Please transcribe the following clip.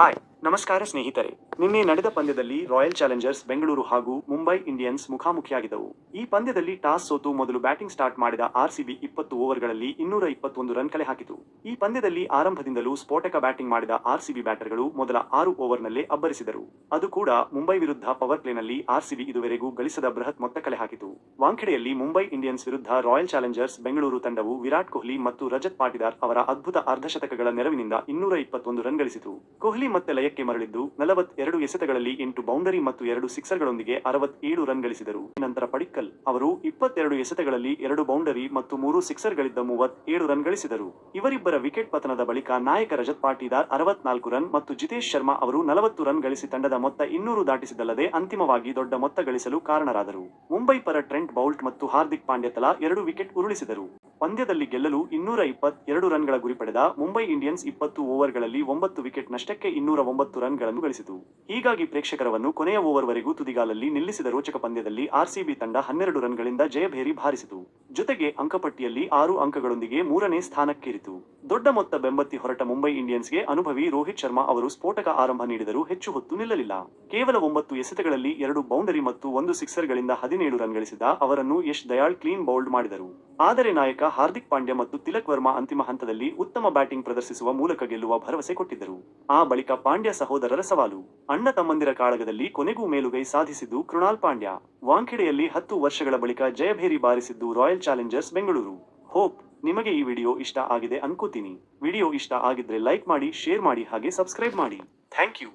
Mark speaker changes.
Speaker 1: Hi, ನಮಸ್ಕಾರ ಸ್ನೇಹಿತರೆ. ನಿನ್ನೆ ನಡೆದ ಪಂದ್ಯದಲ್ಲಿ ರಾಯಲ್ ಚಾಲೆಂಜರ್ಸ್ ಬೆಂಗಳೂರು ಹಾಗೂ ಮುಂಬೈ ಇಂಡಿಯನ್ಸ್ ಮುಖಾಮುಖಿಯಾಗಿದ್ದವು. ಈ ಪಂದ್ಯದಲ್ಲಿ ಟಾಸ್ ಸೋತು ಮೊದಲು ಬ್ಯಾಟಿಂಗ್ ಸ್ಟಾರ್ಟ್ ಮಾಡಿದ ಆರ್ಸಿಬಿ ಇಪ್ಪತ್ತು ಓವರ್ಗಳಲ್ಲಿ ಇನ್ನೂರ ಇಪ್ಪತ್ತೊಂದು ರನ್ ಕಲೆ ಹಾಕಿತು. ಈ ಪಂದ್ಯದಲ್ಲಿ ಆರಂಭದಿಂದಲೂ ಸ್ಫೋಟಕ ಬ್ಯಾಟಿಂಗ್ ಮಾಡಿದ ಆರ್ಸಿಬಿ ಬ್ಯಾಟರ್ಗಳು ಮೊದಲ ಆರು ಓವರ್ನಲ್ಲೇ ಅಬ್ಬರಿಸಿದರು. ಅದು ಕೂಡ ಮುಂಬೈ ವಿರುದ್ಧ ಪವರ್ ಪ್ಲೇನಲ್ಲಿ ಆರ್ಸಿಬಿ ಇದುವರೆಗೂ ಗಳಿಸದ ಬೃಹತ್ ಮೊತ್ತ ಕಲೆ ಹಾಕಿತು. ವಾಂಖೆಡೆಯಲ್ಲಿ ಮುಂಬೈ ಇಂಡಿಯನ್ಸ್ ವಿರುದ್ಧ ರಾಯಲ್ ಚಾಲೆಂಜರ್ಸ್ ಬೆಂಗಳೂರು ತಂಡವು ವಿರಾಟ್ ಕೊಹ್ಲಿ ಮತ್ತು ರಜತ್ ಪಾಟಿದಾರ್ ಅವರ ಅದ್ಭುತ ಅರ್ಧಶತಕಗಳ ನೆರವಿನಿಂದ ಇನ್ನೂರ ಇಪ್ಪತ್ತೊಂದು ರನ್ ಗಳಿಸಿತು. ಕೊಹ್ಲಿ ಮತ್ತೆ ಲಯಕ್ಕೆ ಮರಳಿದ್ದು ನಲವತ್ತೆರಡು ಎಸೆತಗಳಲ್ಲಿ ಎಂಟು ಬೌಂಡರಿ ಮತ್ತು ಎರಡು ಸಿಕ್ಸರ್ಗಳೊಂದಿಗೆ ಅರವತ್ತೇಳು ರನ್ ಗಳಿಸಿದರು. ನಂತರ ಪಡಿಕ್ಕಲ್ ಅವರು ಇಪ್ಪತ್ತೆರಡು ಎಸೆತಗಳಲ್ಲಿ ಎರಡು ಬೌಂಡರಿ ಮತ್ತು ಮೂರು ಸಿಕ್ಸರ್ಗಳಿದ್ದ ಮೂವತ್ತೇಳು ರನ್ ಗಳಿಸಿದರು. ಇವರಿಬ್ಬರ ವಿಕೆಟ್ ಪತನದ ಬಳಿಕ ನಾಯಕ ರಜತ್ ಪಾಟೀದಾರ್ ಅರವತ್ನಾಲ್ಕು ರನ್ ಮತ್ತು ಜಿತೇಶ್ ಶರ್ಮಾ ಅವರು ನಲವತ್ತು ರನ್ ಗಳಿಸಿ ತಂಡದ ಮೊತ್ತ ಇನ್ನೂರು ದಾಟಿಸಿದಲ್ಲದೆ ಅಂತಿಮವಾಗಿ ದೊಡ್ಡ ಮೊತ್ತ ಗಳಿಸಲು ಕಾರಣರಾದರು. ಮುಂಬೈ ಪರ ಟ್ರೆಂಟ್ ಬೌಲ್ಟ್ ಮತ್ತು ಹಾರ್ದಿಕ್ ಪಾಂಡ್ಯ ತಲಾ ಎರಡು ವಿಕೆಟ್ ಉರುಳಿಸಿದರು. ಪಂದ್ಯದಲ್ಲಿ ಗೆಲ್ಲಲು ಇನ್ನೂರ ಇಪ್ಪತ್ತೆರಡು ರನ್ಗಳ ಗುರಿ ಪಡೆದ ಮುಂಬೈ ಇಂಡಿಯನ್ಸ್ ಇಪ್ಪತ್ತು ಓವರ್ಗಳಲ್ಲಿ ಒಂಬತ್ತು ವಿಕೆಟ್ ನಷ್ಟಕ್ಕೆ ಇನ್ನೂರ ಒಂಬತ್ತು ರನ್ಗಳನ್ನು ಗಳಿಸಿತು. ಹೀಗಾಗಿ ಪ್ರೇಕ್ಷಕರವನ್ನು ಕೊನೆಯ ಓವರ್ವರೆಗೂ ತುದಿಗಾಲಲ್ಲಿ ನಿಲ್ಲಿಸಿದ ರೋಚಕ ಪಂದ್ಯದಲ್ಲಿ ಆರ್ಸಿಬಿ ತಂಡ ಹನ್ನೆರಡು ರನ್ಗಳಿಂದ ಜಯಭೇರಿ ಬಾರಿಸಿತು ಜೊತೆಗೆ ಅಂಕಪಟ್ಟಿಯಲ್ಲಿ ಆರು ಅಂಕಗಳೊಂದಿಗೆ ಮೂರನೇ ಸ್ಥಾನಕ್ಕೇರಿತು. ದೊಡ್ಡ ಮೊತ್ತ ಬೆಂಬತ್ತಿ ಹೊರಟ ಮುಂಬೈ ಇಂಡಿಯನ್ಸ್ಗೆ ಅನುಭವಿ ರೋಹಿತ್ ಶರ್ಮಾ ಅವರು ಸ್ಫೋಟಕ ಆರಂಭ ನೀಡಿದರೂ ಹೆಚ್ಚು ಹೊತ್ತು ನಿಲ್ಲಲಿಲ್ಲ. ಕೇವಲ ಒಂಬತ್ತು ಎಸೆತಗಳಲ್ಲಿ ಎರಡು ಬೌಂಡರಿ ಮತ್ತು ಒಂದು ಸಿಕ್ಸರ್ಗಳಿಂದ ಹದಿನೇಳು ರನ್ ಗಳಿಸಿದ ಅವರನ್ನು ಯಶ್ ದಯಾಳ್ ಕ್ಲೀನ್ ಬೌಲ್ಡ್ ಮಾಡಿದರು. ಆದರೆ ನಾಯಕ ಹಾರ್ದಿಕ್ ಪಾಂಡ್ಯ ಮತ್ತು ತಿಲಕ್ ವರ್ಮಾ ಅಂತಿಮ ಹಂತದಲ್ಲಿ ಉತ್ತಮ ಬ್ಯಾಟಿಂಗ್ ಪ್ರದರ್ಶಿಸುವ ಮೂಲಕ ಗೆಲ್ಲುವ ಭರವಸೆ ಕೊಟ್ಟಿದ್ದರು. ಆ ಬಳಿಕ ಪಾಂಡ್ಯ ಸಹೋದರರ ಸವಾಲು. ಅಣ್ಣ ತಮ್ಮಂದಿರ ಕಾಳಗದಲ್ಲಿ ಕೊನೆಗೂ ಮೇಲುಗೈ ಸಾಧಿಸಿದ್ದು ಕೃಣಾಲ್ ಪಾಂಡ್ಯ. ವಾಂಖೆಡೆಯಲ್ಲಿ ಹತ್ತು ವರ್ಷಗಳ ಬಳಿಕ ಜಯಭೇರಿ ಬಾರಿಸಿದ್ದು ರಾಯಲ್ ಚಾಲೆಂಜರ್ಸ್ ಬೆಂಗಳೂರು. ಹೋಪ್. ನಿಮಗೆ ಈ ವಿಡಿಯೋ ಇಷ್ಟ ಆಗಿದೆ ಅನ್ಕೋತೀನಿ. ವಿಡಿಯೋ ಇಷ್ಟ ಆಗಿದ್ರೆ ಲೈಕ್ ಮಾಡಿ, ಶೇರ್ ಮಾಡಿ, ಹಾಗೆ ಸಬ್ಸ್ಕ್ರೈಬ್ ಮಾಡಿ. Thank you.